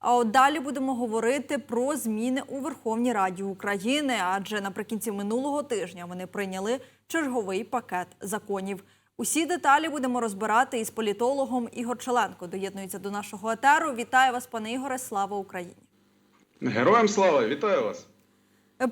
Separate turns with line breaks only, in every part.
А от далі будемо говорити про зміни у Верховній Раді України, адже наприкінці минулого тижня вони прийняли черговий пакет законів. Усі деталі будемо розбирати із політологом Ігор Челенко. Доєднується до нашого етеру. Вітаю вас, пане Ігоре. Слава Україні!
Героям слава, вітаю вас.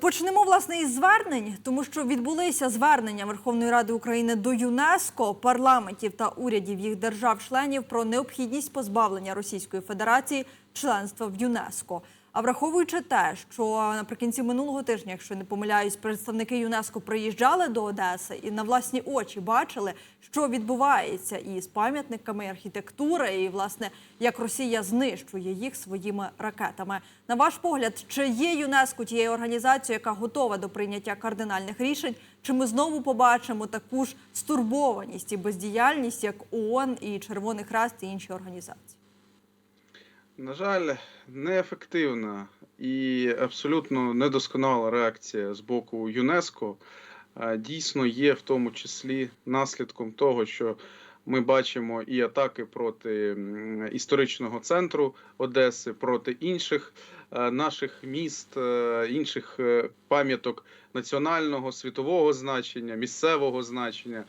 Почнемо власне із звернень, тому що відбулися звернення Верховної Ради України до ЮНЕСКО, парламентів та урядів їх держав-членів про необхідність позбавлення Російської Федерації членства в ЮНЕСКО. А враховуючи те, що наприкінці минулого тижня, якщо не помиляюсь, представники ЮНЕСКО приїжджали до Одеси і на власні очі бачили, що відбувається із пам'ятниками архітектури, і власне як Росія знищує їх своїми ракетами. На ваш погляд, чи є ЮНЕСКО тією організацією, яка готова до прийняття кардинальних рішень? Чи ми знову побачимо таку ж стурбованість і бездіяльність, як ООН і Червоний Хрест і інші організації?
На жаль, неефективна і абсолютно недосконала реакція з боку ЮНЕСКО дійсно є в тому числі наслідком того, що ми бачимо і атаки проти історичного центру Одеси, проти інших е, наших міст, е, інших е, пам'яток національного, світового значення, місцевого значення.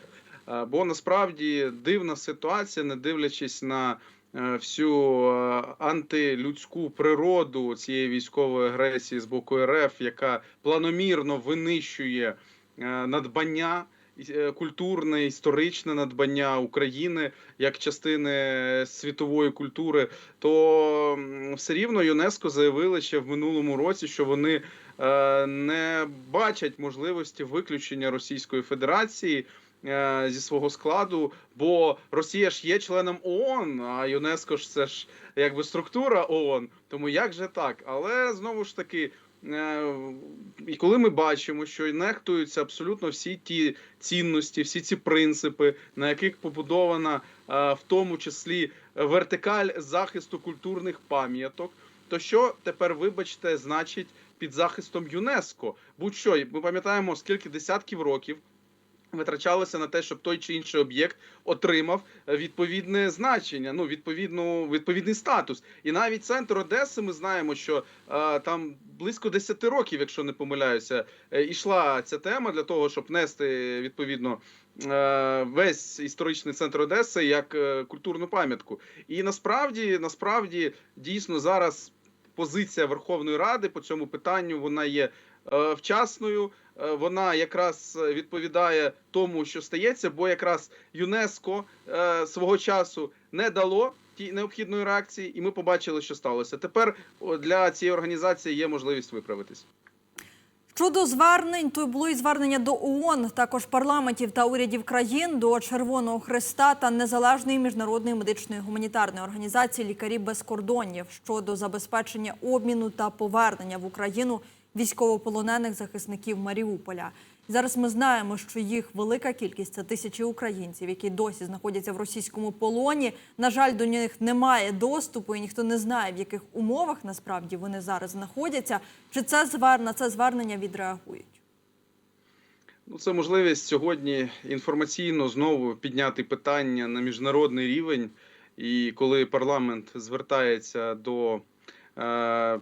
Бо насправді дивна ситуація, не дивлячись на всю е, антилюдську природу цієї військової агресії з боку РФ, яка планомірно винищує е, надбання. е, Культурне, історичне надбання України як частини світової культури, то все рівно ЮНЕСКО заявили ще в минулому році, що вони е, не бачать можливості виключення Російської Федерації е, зі свого складу, бо Росія ж є членом ООН, а ЮНЕСКО ж це ж якби структура ООН. Тому як же так? Але знову ж таки. е, І коли ми бачимо, що нехтуються абсолютно всі ті цінності, всі ці принципи, на яких побудована е, в тому числі вертикаль захисту культурних пам'яток, то що тепер, вибачте, значить під захистом ЮНЕСКО? Будь-що, ми пам'ятаємо, скільки десятків років витрачалося на те, щоб той чи інший об'єкт отримав е, відповідне значення, ну відповідну відповідний статус. І навіть центр Одеси, ми знаємо, що е, там близько 10 років, якщо не помиляюся, е, ішла ця тема для того, щоб нести відповідно. е, Весь історичний центр Одеси як е, культурну пам'ятку, і насправді, насправді, дійсно зараз позиція Верховної Ради по цьому питанню вона є вчасною. Е, Вона якраз відповідає тому, що стається, бо якраз ЮНЕСКО е, свого часу не дало тій необхідної реакції, і ми побачили, що сталося. Тепер для цієї організації є можливість виправитись.
Щодо звернень, то було і звернення до ООН, також парламентів та урядів країн до Червоного Христа та незалежної міжнародної медичної гуманітарної організації Лікарі без кордонів щодо забезпечення обміну та повернення в Україну військовополонених захисників Маріуполя. Зараз ми знаємо, що їх велика кількість це тисячі українців, які досі знаходяться в російському полоні. На жаль, до них немає доступу, і ніхто не знає, в яких умовах насправді вони зараз знаходяться. Чи це звер... на це звернення відреагують?
Ну, це можливість сьогодні інформаційно знову підняти питання на міжнародний рівень. І коли парламент звертається до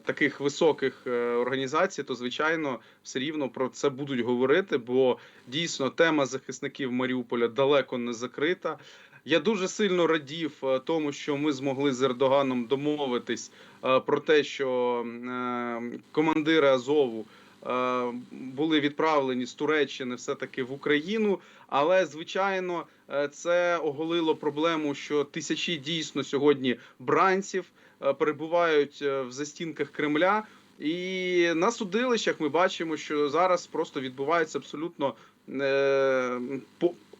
таких високих е, організацій, то звичайно все рівно про це будуть говорити, бо дійсно тема захисників Маріуполя далеко не закрита. Я дуже сильно радів е, тому, що ми змогли з Ердоганом домовитись е, про те, що е, командири Азову е, були відправлені з Туреччини все таки в Україну. Але звичайно, е, це оголило проблему, що тисячі дійсно сьогодні бранців е, перебувають е, в застінках Кремля. І на судилищах ми бачимо, що зараз просто відбуваються абсолютно е,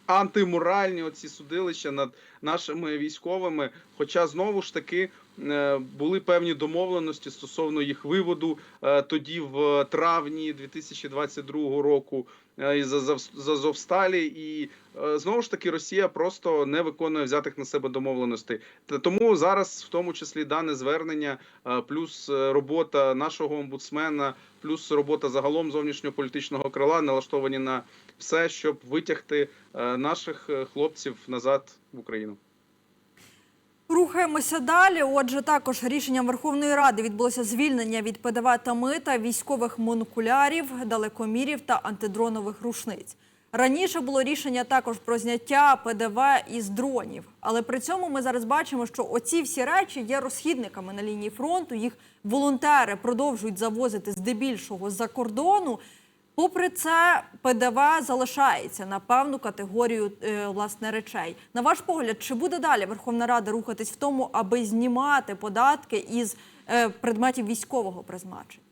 антиморальні оці судилища над нашими військовими. Хоча знову ж таки е, були певні домовленості стосовно їх виводу е, тоді в травні 2022 року е, із Азовсталі, і знову ж таки Росія просто не виконує взятих на себе домовленостей. Тому зараз, в тому числі, дане звернення, плюс робота нашого омбудсмена, плюс робота загалом зовнішньополітичного крила налаштовані на все, щоб витягти наших хлопців назад в Україну.
Рухаємося далі. Отже, також рішенням Верховної Ради відбулося звільнення від ПДВ та мита військових монокулярів, далекомірів та антидронових рушниць. Раніше було рішення також про зняття ПДВ із дронів. Але при цьому ми зараз бачимо, що оці всі речі є розхідниками на лінії фронту. Їх волонтери продовжують завозити здебільшого з-за кордону. Попри це, ПДВ залишається на певну категорію е, власне речей. На ваш погляд, чи буде далі Верховна Рада рухатись в тому, аби знімати податки із е, предметів військового призначення?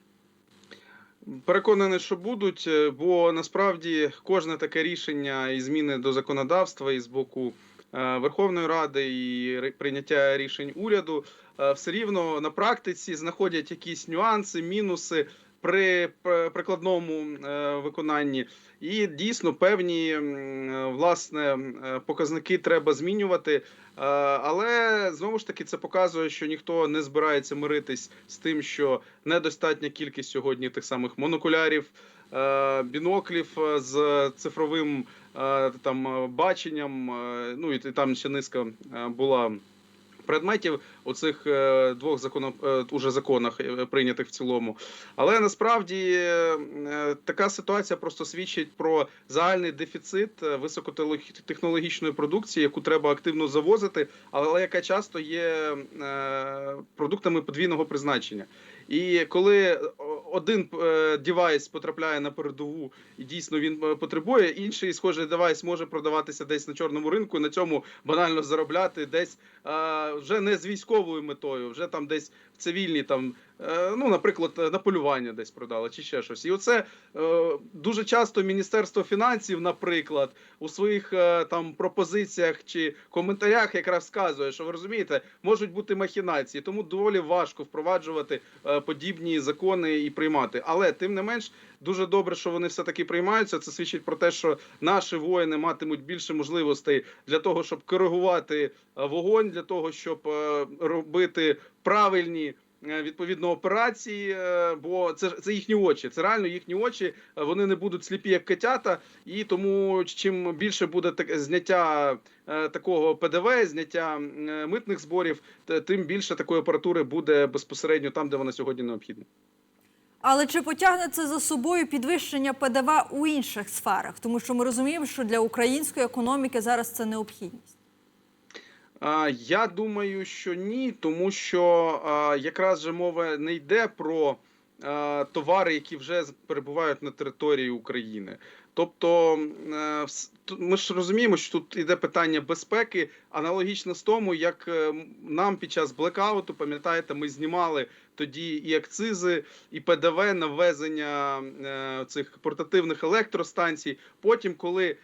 Переконаний, що будуть, е, бо насправді кожне таке рішення і зміни до законодавства і з боку Верховної Ради і прийняття рішень уряду все рівно на практиці знаходять якісь нюанси, мінуси при прикладному е, виконанні. І дійсно певні власне е, показники треба змінювати. Е, Але знову ж таки це показує, що ніхто не збирається миритись з тим, що недостатня кількість сьогодні тих самих монокулярів, біноклів з цифровим там баченням. Ну і там ще низка була. Предметів у цих е, двох законах уже законах е, прийнятих в цілому, але насправді е, е, така ситуація просто свідчить про загальний дефіцит е, високотехнологічної продукції, яку треба активно завозити, але яка часто є е, продуктами подвійного призначення. І коли один е, девайс потрапляє на передову і дійсно він е, потребує, інший схожий девайс може продаватися десь на чорному ринку, на цьому банально заробляти десь е, вже не з військовою метою, вже там десь в цивільній там. Е, Ну, наприклад, на полювання десь продали чи ще щось. І оце е, дуже часто Міністерство фінансів, наприклад, у своїх е, там пропозиціях чи коментарях якраз вказує, що ви розумієте, можуть бути махінації, тому доволі важко впроваджувати е, подібні закони і приймати. Але тим не менш, дуже добре, що вони все таки приймаються. Це свідчить про те, що наші воїни матимуть більше можливостей для того, щоб коригувати е, вогонь, для того, щоб е, робити правильні. Е, Відповідно операції, е, бо це це їхні очі. Це реально їхні очі. е, Вони не будуть сліпі, як котята, і тому чим більше буде так зняття такого ПДВ, зняття митних зборів, тим більше такої апаратури буде безпосередньо там, де вона сьогодні необхідна.
Але чи потягне це за собою підвищення ПДВ у інших сферах? Тому що ми розуміємо, що для української економіки зараз це необхідність.
Я думаю, що ні, тому що якраз же мова не йде про товари, які вже перебувають на території України. Тобто, е, ми ж розуміємо, що тут іде питання безпеки, аналогічно з тому, як е, нам під час блекауту, пам'ятаєте, ми знімали тоді і акцизи, і ПДВ на ввезення е, цих портативних електростанцій. Потім, коли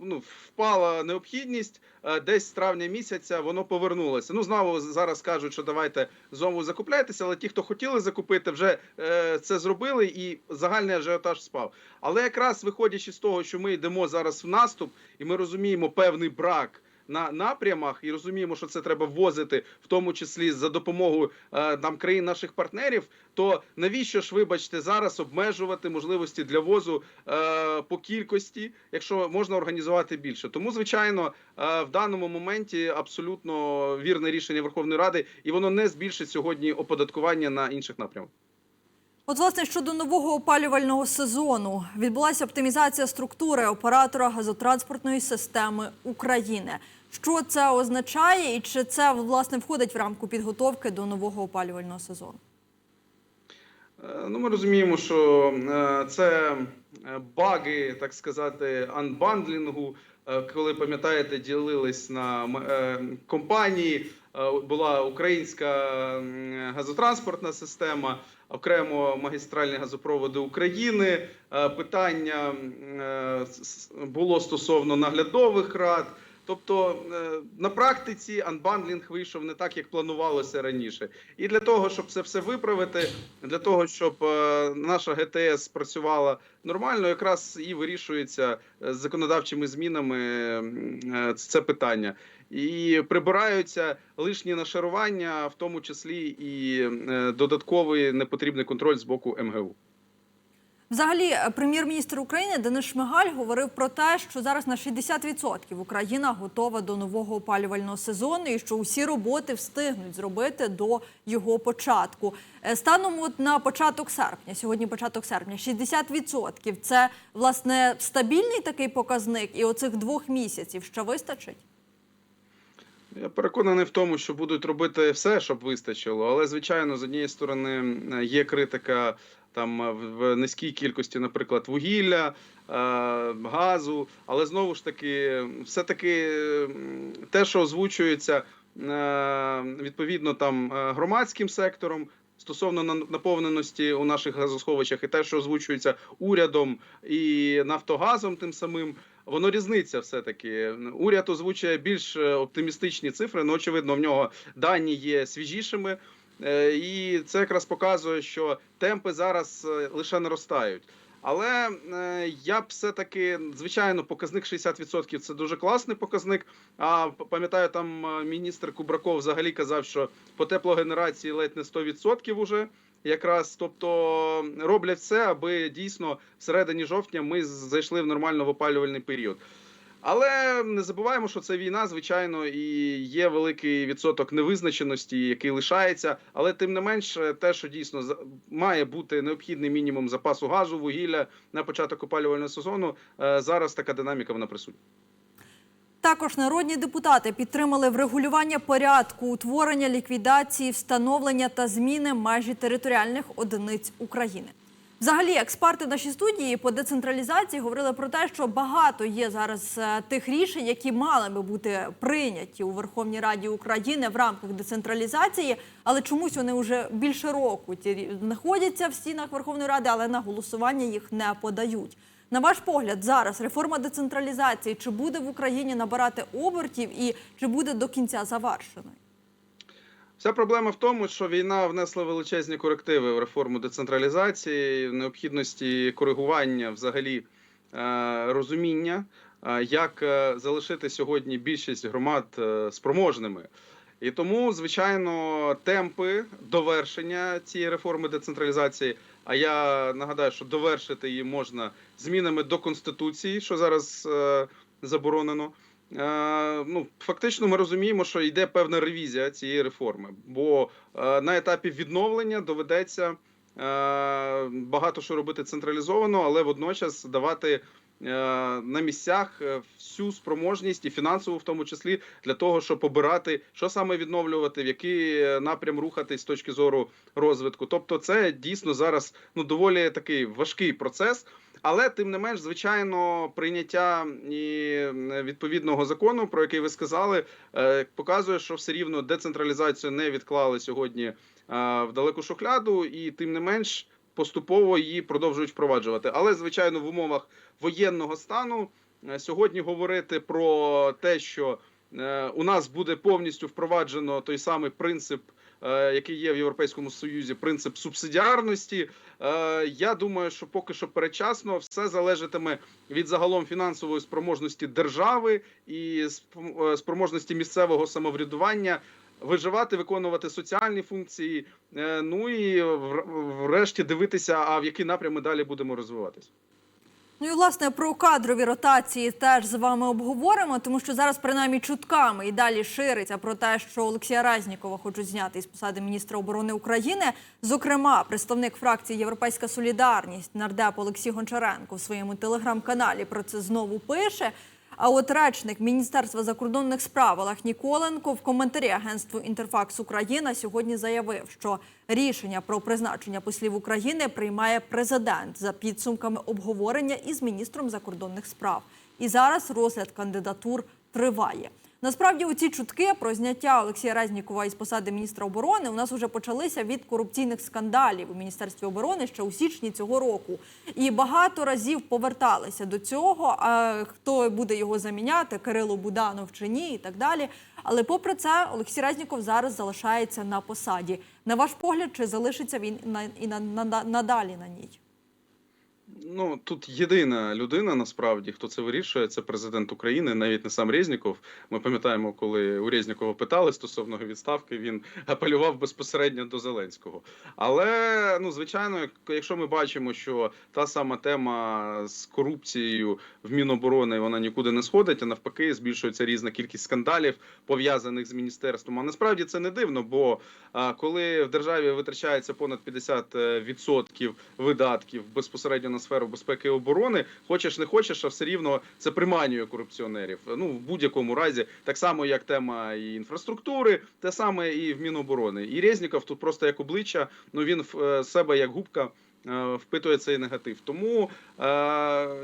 ну, впала необхідність, е, десь з травня місяця воно повернулося. Ну знову зараз кажуть, що давайте знову закупляйтеся, але ті, хто хотіли закупити, вже е, це зробили, і загальний ажіотаж спав. Але якраз виходячи з того, що ми йдемо зараз в наступ, і ми розуміємо певний брак. На напрямах і розуміємо, що це треба ввозити, в тому числі за допомогою е, там країн наших партнерів. То навіщо ж, вибачте, зараз обмежувати можливості для возу е, по кількості, якщо можна організувати більше? Тому, звичайно, е, в даному моменті абсолютно вірне рішення Верховної Ради, і воно не збільшить сьогодні оподаткування на інших напрямках.
От, власне, щодо нового опалювального сезону відбулася оптимізація структури оператора газотранспортної системи України. Що це означає, і чи це власне входить в рамку підготовки до нового опалювального сезону?
Е, Ну, ми розуміємо, що е, це е, баги, так сказати, анбандлінгу. Коли пам'ятаєте, ділились на компанії. Була українська газотранспортна система, окремо магістральні газопроводи України. Питання було стосовно наглядових рад. Тобто е, на практиці анбандлінг вийшов не так, як планувалося раніше. І для того, щоб це все виправити, для того, щоб е, наша ГТС працювала нормально, якраз і вирішується е, законодавчими змінами це питання. І прибираються лишні нашарування, в тому числі і додатковий непотрібний контроль з боку МГУ.
Взагалі, е, прем'єр-міністр України Денис Шмигаль говорив про те, що зараз на 60% Україна готова до нового опалювального сезону і що усі роботи встигнуть зробити до його початку. Е, Станом от на початок серпня, сьогодні початок серпня, 60% – це власне стабільний такий показник, і оцих двох місяців ще вистачить.
Я переконаний в тому, що будуть робити все, щоб вистачило. Але звичайно, з однієї сторони є критика там е, в низькій кількості, наприклад, вугілля, е, газу. Але знову ж таки, все таки те, що озвучується е, відповідно там громадським сектором. Стосовно на- наповненості у наших газосховищах і те, що озвучується урядом і Нафтогазом, тим самим воно різниця все таки. Уряд озвучує більш оптимістичні цифри. Ну, очевидно, в нього дані є свіжішими, і це якраз показує, що темпи зараз е, лише наростають. Але е, я б все таки, звичайно, показник 60% це дуже класний показник. А пам'ятаю, там е, міністр Кубраков взагалі казав, що по теплогенерації ледь не 100% уже. Якраз, тобто роблять все, аби дійсно всередині жовтня ми зайшли в нормально опалювальний період. Але не забуваємо, що це війна, звичайно, і є великий відсоток невизначеності, який лишається. Але тим не менш, те, що дійсно має бути необхідний мінімум запасу газу, вугілля на початок опалювального сезону. е, Зараз така динаміка вона присутня.
Також народні депутати підтримали врегулювання порядку утворення, ліквідації, встановлення та зміни межі територіальних одиниць України. Взагалі, експерти нашій студії по децентралізації говорили про те, що багато є зараз е, тих рішень, які мали би бути прийняті у Верховній Раді України в рамках децентралізації, але чомусь вони вже більше року ті знаходяться в стінах Верховної Ради, але на голосування їх не подають. На ваш погляд, зараз реформа децентралізації чи буде в Україні набирати обертів і чи буде до кінця завершеною?
Вся проблема в тому, що війна внесла величезні корективи в реформу децентралізації, необхідності коригування взагалі е, розуміння, е, як е, залишити сьогодні більшість громад спроможними. І тому, звичайно, темпи довершення цієї реформи децентралізації. А я нагадаю, що довершити її можна змінами до конституції, що зараз заборонено. Е, ну, фактично, ми розуміємо, що йде певна ревізія цієї реформи, бо е, на етапі відновлення доведеться е, багато що робити централізовано, але водночас давати. На місцях всю спроможність і фінансову, в тому числі для того, щоб обирати, що саме відновлювати, в який напрям рухатись з точки зору розвитку. Тобто, це дійсно зараз ну доволі такий важкий процес. Але тим не менш, звичайно, прийняття і відповідного закону, про який ви сказали, е, показує, що все рівно децентралізацію не відклали сьогодні е, в далеку шухляду, і тим не менш поступово її продовжують впроваджувати. Але звичайно, в умовах воєнного стану е, сьогодні говорити про те, що у нас буде повністю впроваджено той самий принцип. Е, Який є в Європейському Союзі принцип субсидіарності, Е, Я думаю, що поки що передчасно все залежатиме від загалом фінансової спроможності держави і е, спроможності місцевого самоврядування виживати, виконувати соціальні функції. Ну і врешті дивитися, а в які напрями далі будемо розвиватися.
Ну і власне про кадрові ротації теж з вами обговоримо, тому що зараз принаймні чутками і далі шириться про те, що Олексія Разнікова хочуть зняти із посади міністра оборони України. Зокрема, представник фракції Європейська Солідарність нардеп Олексій Гончаренко в своєму телеграм-каналі про це знову пише. А от речник Міністерства закордонних справ Олег Ніколенко в коментарі агентству Інтерфакс Україна сьогодні заявив, що рішення про призначення послів України приймає президент за підсумками обговорення із міністром закордонних справ. І зараз розгляд кандидатур триває. Насправді, у ці чутки про зняття Олексія Резнікова із посади міністра оборони у нас вже почалися від корупційних скандалів у міністерстві оборони ще у січні цього року. І багато разів поверталися до цього. А хто буде його заміняти, Кирило Буданов чи ні, і так далі. Але попри це, Олексій Резніков зараз залишається на посаді. На ваш погляд, чи залишиться він на і на, на, надалі на ній?
Ну, тут єдина людина насправді, хто це вирішує, це президент України, навіть не сам Резніков. Ми пам'ятаємо, коли у Резнікова питали стосовно відставки, він апелював безпосередньо до Зеленського. Але ну, звичайно, якщо ми бачимо, що та сама тема з корупцією в Міноборони вона нікуди не сходить, а навпаки, збільшується різна кількість скандалів пов'язаних з міністерством. А насправді це не дивно, бо коли в державі витрачається понад 50% видатків безпосередньо на сферу безпеки і оборони, хочеш не хочеш, а все рівно це приманює корупціонерів. Ну в будь-якому разі, так само як тема і інфраструктури, те саме і в Міноборони. І Резніков тут просто як обличчя. Ну він в е, себе як губка. Е, Впитує цей негатив, тому е,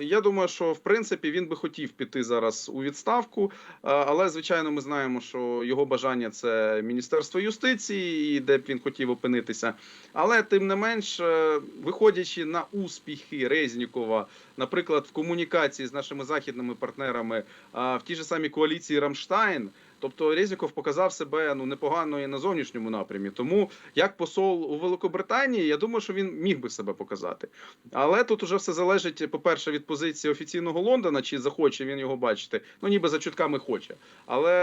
я думаю, що в принципі він би хотів піти зараз у відставку, е, але звичайно, ми знаємо, що його бажання це міністерство юстиції, і де б він хотів опинитися. Але тим не менш, е, виходячи на успіхи Резнікова, наприклад, в комунікації з нашими західними партнерами в тій же самій коаліції Рамштайн. Тобто Резніков показав себе ну непогано і на зовнішньому напрямі. Тому як посол у Великобританії, я думаю, що він міг би себе показати. Але тут уже все залежить, по-перше, від позиції офіційного Лондона, чи захоче він його бачити. Ну ніби за чутками хоче. Але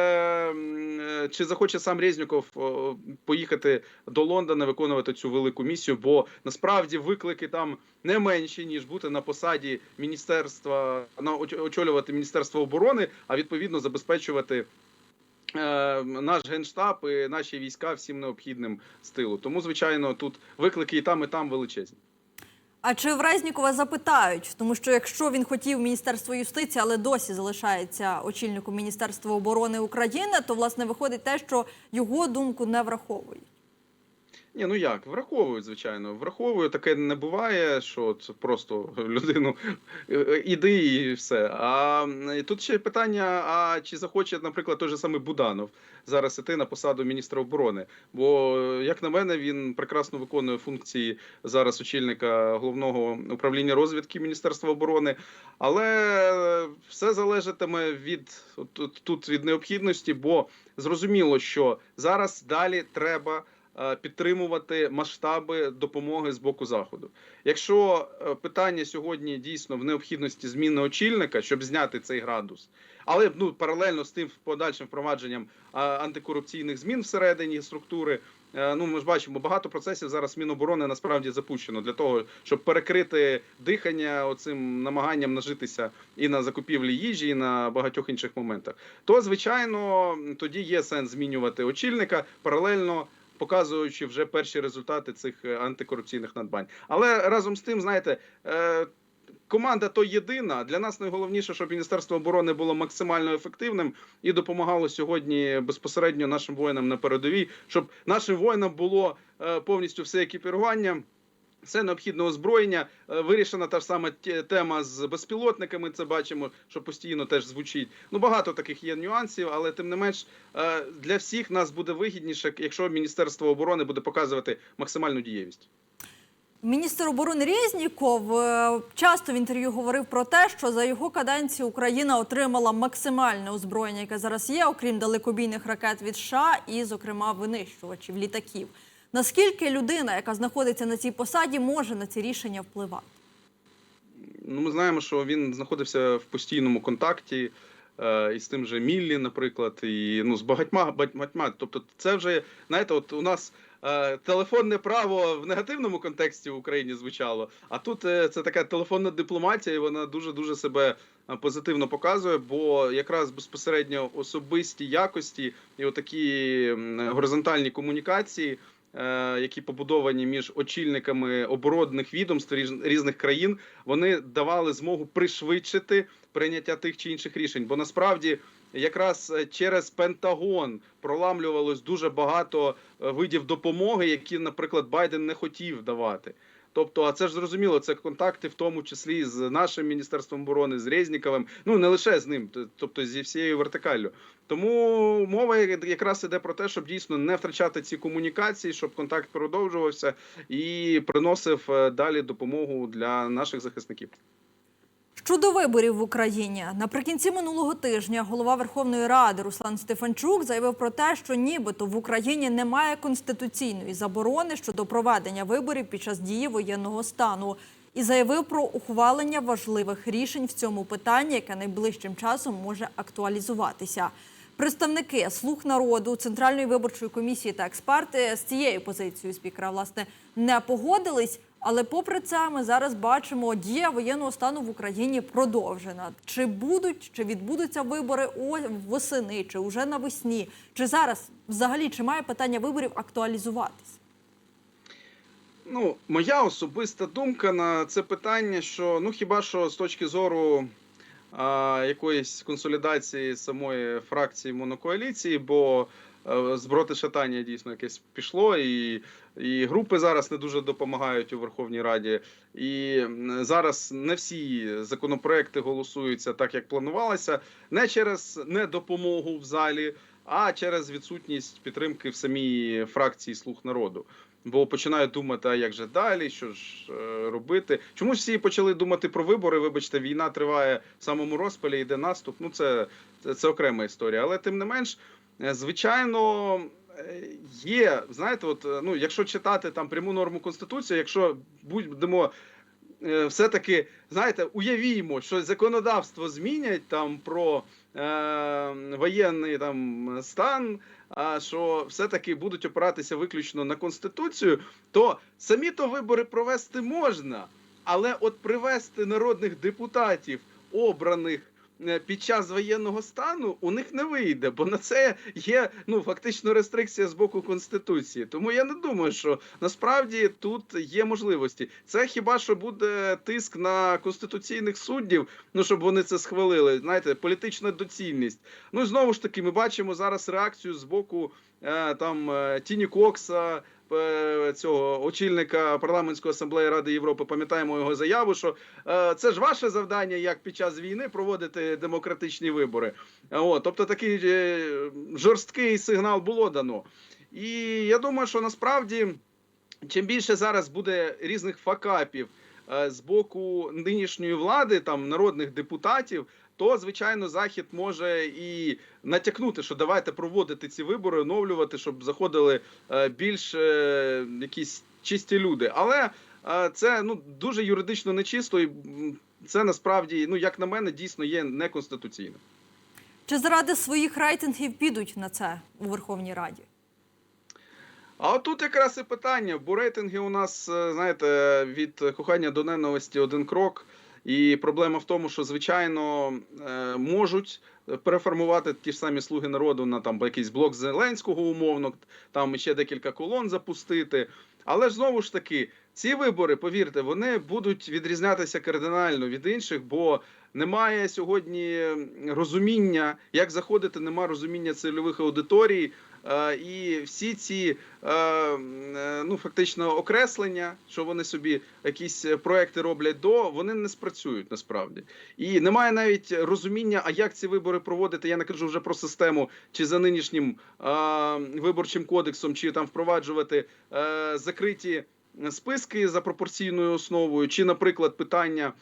е, чи захоче сам Резніков поїхати до Лондона виконувати цю велику місію? Бо насправді виклики там не менші ніж бути на посаді міністерства на очолювати міністерство оборони, а відповідно забезпечувати. Е, Наш генштаб і наші війська всім необхідним стилу. Тому, звичайно, тут виклики і там, і там величезні.
А чи Вразнікова запитають? Тому що якщо він хотів Міністерство юстиції, але досі залишається очільником Міністерства оборони України, то власне виходить те, що його думку не враховують.
Ні, ну як, враховують, звичайно. Враховують, таке не буває, що це просто людину е, іди і все. А тут ще питання: а чи захоче, наприклад, той же самий Буданов зараз іти на посаду міністра оборони? Бо, е, як на мене, він прекрасно виконує функції зараз очільника головного управління розвідки Міністерства оборони. Але е, все залежатиме від от- от тут від необхідності, бо зрозуміло, що зараз далі треба е, підтримувати масштаби допомоги з боку заходу. Якщо е, питання сьогодні дійсно в необхідності зміни очільника, щоб зняти цей градус, але ну паралельно з тим подальшим впровадженням антикорупційних змін всередині структури. е, Ну, ми ж бачимо, багато процесів зараз Міноборони насправді запущено для того, щоб перекрити дихання оцим намаганням нажитися і на закупівлі їжі, і на багатьох інших моментах. То звичайно тоді є сенс змінювати очільника паралельно показуючи вже перші результати цих е, антикорупційних надбань. Але разом з тим, знаєте. е, Команда то єдина. Для нас найголовніше, щоб Міністерство оборони було максимально ефективним і допомагало сьогодні безпосередньо нашим воїнам на передовій, щоб нашим воїнам було е, повністю все екіпірування. Все необхідне озброєння. Е, Вирішена та ж сама тема з безпілотниками. Це бачимо, що постійно теж звучить. Ну багато таких є нюансів, але тим не менш е, для всіх нас буде вигідніше, якщо Міністерство оборони буде показувати максимальну дієвість.
Міністр оборони Резніков е, часто в інтерв'ю говорив про те, що за його каденції Україна отримала максимальне озброєння, яке зараз є, окрім далекобійних ракет від США і, зокрема, винищувачів літаків. Наскільки людина, яка знаходиться на цій посаді, може на ці рішення впливати?
Ну, ми знаємо, що він знаходився в постійному контакті е, із тим же Міллі, наприклад, і ну з багатьма багатьма. Тобто, це вже знаєте, от у нас. е, Телефонне право в негативному контексті в Україні звучало, а тут е, це така телефонна дипломатія, і вона дуже дуже себе позитивно показує, бо якраз безпосередньо особисті якості і отакі горизонтальні комунікації, які побудовані між очільниками оборонних відомств різних країн, вони давали змогу пришвидшити прийняття тих чи інших рішень. Бо насправді якраз е, через Пентагон проламлювалось дуже багато е, видів допомоги, які, наприклад, Байден не хотів давати. Тобто, а це ж зрозуміло, це контакти, в тому числі з нашим міністерством оборони, з Резніковим, ну не лише з ним, тобто зі всією вертикаллю. Тому мова якраз іде про те, щоб дійсно не втрачати ці комунікації, щоб контакт продовжувався і приносив е, далі допомогу для наших захисників.
Щодо виборів в Україні наприкінці минулого тижня голова Верховної Ради Руслан Стефанчук заявив про те, що нібито в Україні немає конституційної заборони щодо проведення виборів під час дії воєнного стану. і заявив про ухвалення важливих рішень в цьому питанні, яке найближчим часом може актуалізуватися. Представники слуг народу, центральної виборчої комісії та експерти з цією позицією спікера власне не погодились. Але попри це, ми зараз бачимо, дія воєнного стану в Україні продовжена. Чи будуть, чи відбудуться вибори восени, чи вже навесні? Чи зараз взагалі чи має питання виборів актуалізуватись?
Ну, моя особиста думка на це питання, що ну хіба що з точки зору а, якоїсь консолідації самої фракції монокоаліції, бо зброти шатання дійсно якесь пішло, і, і групи зараз не дуже допомагають у Верховній Раді. І зараз не всі законопроекти голосуються так, як планувалося, не через недопомогу в залі, а через відсутність підтримки в самій фракції Слуг народу. Бо починають думати, а як же далі, що ж е, робити. Чомусь всі почали думати про вибори. Вибачте, війна триває в самому розпалі, йде наступ. Ну це, це, це окрема історія. Але тим не менш, е, звичайно, е, є. Знаєте, от е, ну, якщо читати там пряму норму конституції, якщо будемо. е, Все-таки, знаєте, уявімо, що законодавство змінять там про е, воєнний там стан, а що все-таки будуть опиратися виключно на конституцію, то самі то вибори провести можна, але от привести народних депутатів, обраних е, під час воєнного стану, у них не вийде, бо на це є ну фактично рестрикція з боку конституції. Тому я не думаю, що насправді тут є можливості. Це хіба що буде тиск на конституційних суддів, ну щоб вони це схвалили. Знаєте, політична доцільність. Ну і знову ж таки, ми бачимо зараз реакцію з боку е, там е, Тіні Кокса. Е, Цього очільника парламентської асамблеї Ради Європи, пам'ятаємо його заяву, що е, це ж ваше завдання, як під час війни проводити демократичні вибори. От, тобто такий е, жорсткий сигнал було дано. І я думаю, що насправді чим більше зараз буде різних факапів з боку нинішньої влади, там народних депутатів, то звичайно захід може і натякнути, що давайте проводити ці вибори, оновлювати, щоб заходили е, більш е, якісь чисті люди. Але е, це ну дуже юридично нечисто, і це насправді, ну як на мене, дійсно є неконституційним.
Чи заради своїх рейтингів підуть на це у Верховній Раді?
А тут якраз і питання, бо рейтинги у нас, знаєте, від кохання до ненависті один крок. І проблема в тому, що звичайно е, можуть переформувати ті ж самі слуги народу на там якийсь блок Зеленського умовно, там ще декілька колон запустити. Але ж знову ж таки, ці вибори, повірте, вони будуть відрізнятися кардинально від інших, бо немає сьогодні розуміння, як заходити, немає розуміння цільових аудиторій. Е, І всі ці е, е, ну фактично окреслення, що вони собі якісь проекти роблять до, вони не спрацюють насправді. І немає навіть розуміння, а як ці вибори проводити. Я не кажу вже про систему, чи за нинішнім виборчим кодексом, чи там впроваджувати закриті списки за пропорційною основою, чи, наприклад, питання.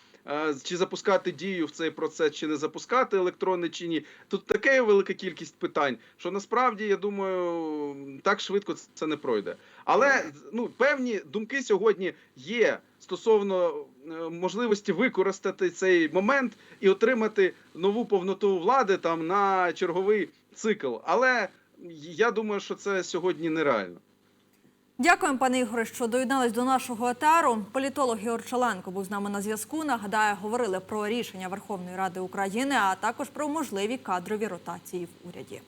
Чи запускати дію в цей процес, чи не запускати електронний чи ні. Тут така велика кількість питань, що насправді я думаю, так швидко це не пройде. Але ну певні думки сьогодні є стосовно е, можливості використати цей момент і отримати нову повноту влади там на черговий цикл. Але я думаю, що це сьогодні нереально.
Дякуємо, пане Ігоре, що доєднались до нашого етару. Політолог Георг Чаленко був з нами на зв'язку. Нагадаю, говорили про рішення Верховної Ради України, а також про можливі кадрові ротації в уряді.